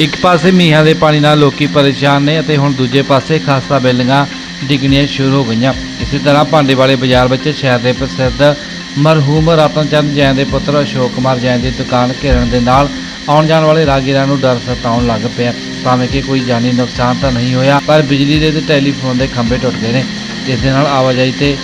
ਇੱਕ ਪਾਸੇ ਮੀਂਹਾਂ ਦੇ ਪਾਣੀ ਨਾਲ ਲੋਕੀ ਪਰੇਸ਼ਾਨ ਨੇ ਅਤੇ ਹੁਣ ਦੂਜੇ ਪਾਸੇ ਖਾਸਾ ਬਿਲਡਿੰਗਾਂ ਡਿੱਗਣੀਆਂ ਸ਼ੁਰੂ ਹੋ ਗਈਆਂ। ਇਸੇ ਤਰ੍ਹਾਂ ਭਾਂਡੇ ਵਾਲੇ ਬਾਜ਼ਾਰ ਵਿੱਚ ਸ਼ਹਿਰ ਦੇ ਪ੍ਰਸਿੱਧ ਮਰਹੂਮ ਰਤਨਚੰਦ ਜੈਨ ਦੇ ਪੁੱਤਰ ਅਸ਼ੋਕ ਕੁਮਾਰ ਜੈਨ ਦੀ ਦੁਕਾਨ ਘੇਰਨ ਦੇ ਨਾਲ ਆਉਣ ਜਾਣ ਵਾਲੇ ਰਾਹਗੀਰਾਂ ਨੂੰ ਡਰ ਸਤਾਉਣ ਲੱਗ ਪਿਆ। ਭਾਵੇਂ ਕਿ ਕੋਈ ਜਾਨੀ ਨੁਕਸਾਨ ਤਾਂ ਨਹੀਂ ਹੋਇਆ, ਪਰ ਬਿਜਲੀ ਦੇ ਤੇ ਟੈਲੀਫੋਨ ਦੇ ਖੰਭੇ ਟੁੱਟ ਗਏ ਨੇ। ਜਿਸ ਦੇ ਨਾਲ ਆਵਾਜਾਈ ਤੇ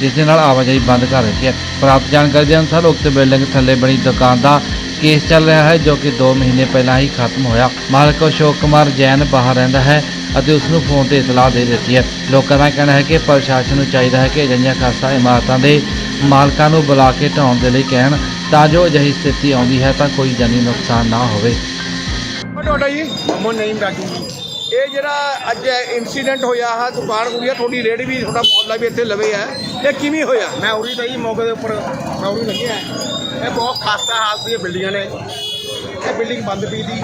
ਜਿਸ ਦੇ ਨਾਲ ਆਵਾਜਾਈ ਬੰਦ ਕਰ ਦਿੱਤੀ ਹੈ। ਪ੍ਰਾਪਤ ਜਾਣਕਾਰੀ ਦੇ ਅਨੁਸਾਰ ਉਕਤ ਬਿਲਡਿੰਗ ਥੱਲੇ ਬਣੀ ਦੁਕਾਨ ਦਾ ਕੇਸ ਚੱਲ ਰਿਹਾ ਹੈ ਜੋ ਕਿ 2 ਮਹੀਨੇ ਪਹਿਲਾਂ ਹੀ ਖਤਮ ਹੋਇਆ। ਮਾਲਕ ਅਸ਼ੋਕ ਕੁਮਾਰ ਜੈਨ ਬਾਹਰ ਰਹਿੰਦਾ ਹੈ ਅਤੇ ਉਸ ਨੂੰ ਫੋਨ ਤੇ ਇਤਲਾਹ ਦੇ ਦਿੱਤੀ ਹੈ। ਲੋਕਾਂ ਦਾ ਕਹਿਣਾ ਹੈ ਕਿ ਪ੍ਰਸ਼ਾਸਨ ਨੂੰ ਚਾਹੀਦਾ ਹੈ ਕਿ ਅਜਿਹੀਆਂ ਖਾਸਾ ਇਮਾਰਤਾਂ ਦੇ ਮਾਲਕਾਂ ਨੂੰ ਬੁਲਾ ਕੇ ਢਾਉਣ ਦੇ ਲਈ ਕਹਿਣ। ਤਾਂ ਜੋ ਅਜਿਹੀ ਸਥਿਤੀ ਆਉਂਦੀ ਹੈ ਤਾਂ ਕੋਈ ਜਾਨੀ ਨੁਕਸਾਨ ਨਾ ਹੋਵੇ। ਤੁਹਾਡਾ ਜੀ? ਮੋ ਨਹੀਂ ਜੀ ਇਹ ਜਿਹੜਾ ਅੱਜ ਇਨਸੀਡੈਂਟ ਹੋਇਆ ਹੈ ਦੁਕਾਨ ਹੋਈ ਹੈ ਤੁਹਾਡੀ ਰੇੜੀ ਵੀ, ਤੁਹਾਡਾ ਮੁਹੱਲਾ ਵੀ ਇੱਥੇ ਲਵੇ ਹੈ ਇਹ ਕਿਵੇਂ ਹੋਇਆ? ਮੈਂ ਉਰੀ ਤਾਂ ਜੀ ਮੌਕੇ ਦੇ ਉੱਪਰ, ਮੈਂ ਉਰੀ ਲੱਗਿਆ ਇਹ ਬਹੁਤ ਖਾਸਤਾ ਹਾਲਤ ਦੀਆਂ ਬਿਲਡਿੰਗਾਂ ਨੇ। ਇਹ ਬਿਲਡਿੰਗ ਬੰਦ ਪਈ ਦੀ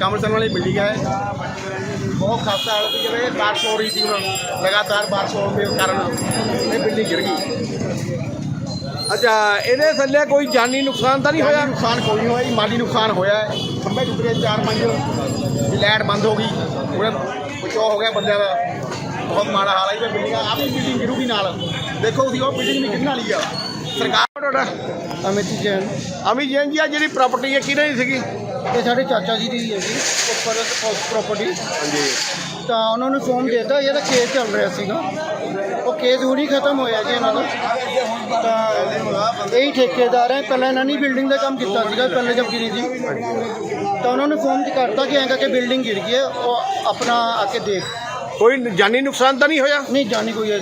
ਕਮਰਸਨ ਵਾਲੀ ਬਿਲਡਿੰਗ ਹੈ ਬਹੁਤ ਖਾਸਾ ਹਾਲਤ ਸੀ, ਜਿਵੇਂ ਬਾਰਿਸ਼ ਹੋ ਰਹੀ ਸੀ ਹੁਣ। ਲਗਾਤਾਰ ਬਾਰਿਸ਼ ਹੋਣ ਦੇ ਕਾਰਨ ਇਹ ਬਿਲਡਿੰਗ ਗਿਰ ਗਈ। ਅੱਛਾ ਇਹਦੇ ਥੱਲੇ ਕੋਈ ਜਾਨੀ ਨੁਕਸਾਨ ਤਾਂ ਨਹੀਂ ਹੋਇਆ? ਨੁਕਸਾਨ ਕੋਈ ਨਹੀਂ ਹੋਇਆ ਜੀ ਮਾਲੀ ਨੁਕਸਾਨ ਹੋਇਆ ਹੈ। ਖੰਭੇ ਟੁੱਟ ਗਏ ਚਾਰ ਪੰਜ। ਵੀ ਲਾਈਟ ਬੰਦ ਹੋ ਗਈ। ਪੂਰਾ ਬਚਾਅ ਹੋ ਗਿਆ ਬੰਦਿਆਂ ਦਾ। ਬਹੁਤ ਮਾੜਾ ਹਾਲ ਹੈ ਇਹ ਬਿਲਡਿੰਗ ਆਪ ਹੀ ਬਿਲਡਿੰਗ ਗਿਰੂਗੀ ਨਾਲ। ਦੇਖੋ ਤੁਸੀਂ ਉਹ ਬਿਲਡਿੰਗ ਨਹੀਂ ਗਿਰਨ ਵਾਲੀ ਆ। ਸਰਕਾਰ ਤੁਹਾਡਾ? ਅਮਿਤ ਜੈਨ। ਅਮੀ ਜੈਨ ਜੀ ਆ ਜਿਹੜੀ ਪ੍ਰਾਪਰਟੀ ਹੈ ਕਿਹਨਾਂ ਦੀ ਸੀਗੀ? ਇਹ ਸਾਡੇ ਚਾਚਾ ਜੀ ਦੀ ਹੈ ਜੀ ਉੱਪਰ ਪ੍ਰਾਪਰਟੀ ਹਾਂਜੀ। ਤਾਂ ਉਹਨਾਂ ਨੂੰ ਫੋਨ ਦੇਤਾ ਇਹਦਾ ਕੇਸ ਚੱਲ ਰਿਹਾ ਸੀਗਾ। ਉਹ ਕੇਸ ਹੁਣੀ ਖਤਮ ਹੋਇਆ ਜੀ ਇਹਨਾਂ ਦਾ। ਤਾਂ ਇਹੀ ਠੇਕੇਦਾਰ ਹੈ। ਪਹਿਲਾਂ ਇਹਨਾਂ ਨੇ ਬਿਲਡਿੰਗ ਦਾ ਕੰਮ ਕੀਤਾ ਸੀਗਾ ਪਹਿਲੇ ਜਦ ਗਿਰੀ ਸੀ। ਤਾਂ ਉਹਨਾਂ ਨੂੰ ਫੋਨ ਕਰਤਾ ਕਿ ਐਂ ਕਰਕੇ ਬਿਲਡਿੰਗ ਗਿਰ ਗਈ ਹੈ ਉਹ ਆਪਣਾ ਆ ਕੇ ਦੇਖ। ਕੋਈ ਜਾਨੀ ਨੁਕਸਾਨ ਤਾਂ ਨਹੀਂ ਹੋਇਆ? ਨਹੀਂ ਜਾਣੀ ਕੋਈ ਹੈ।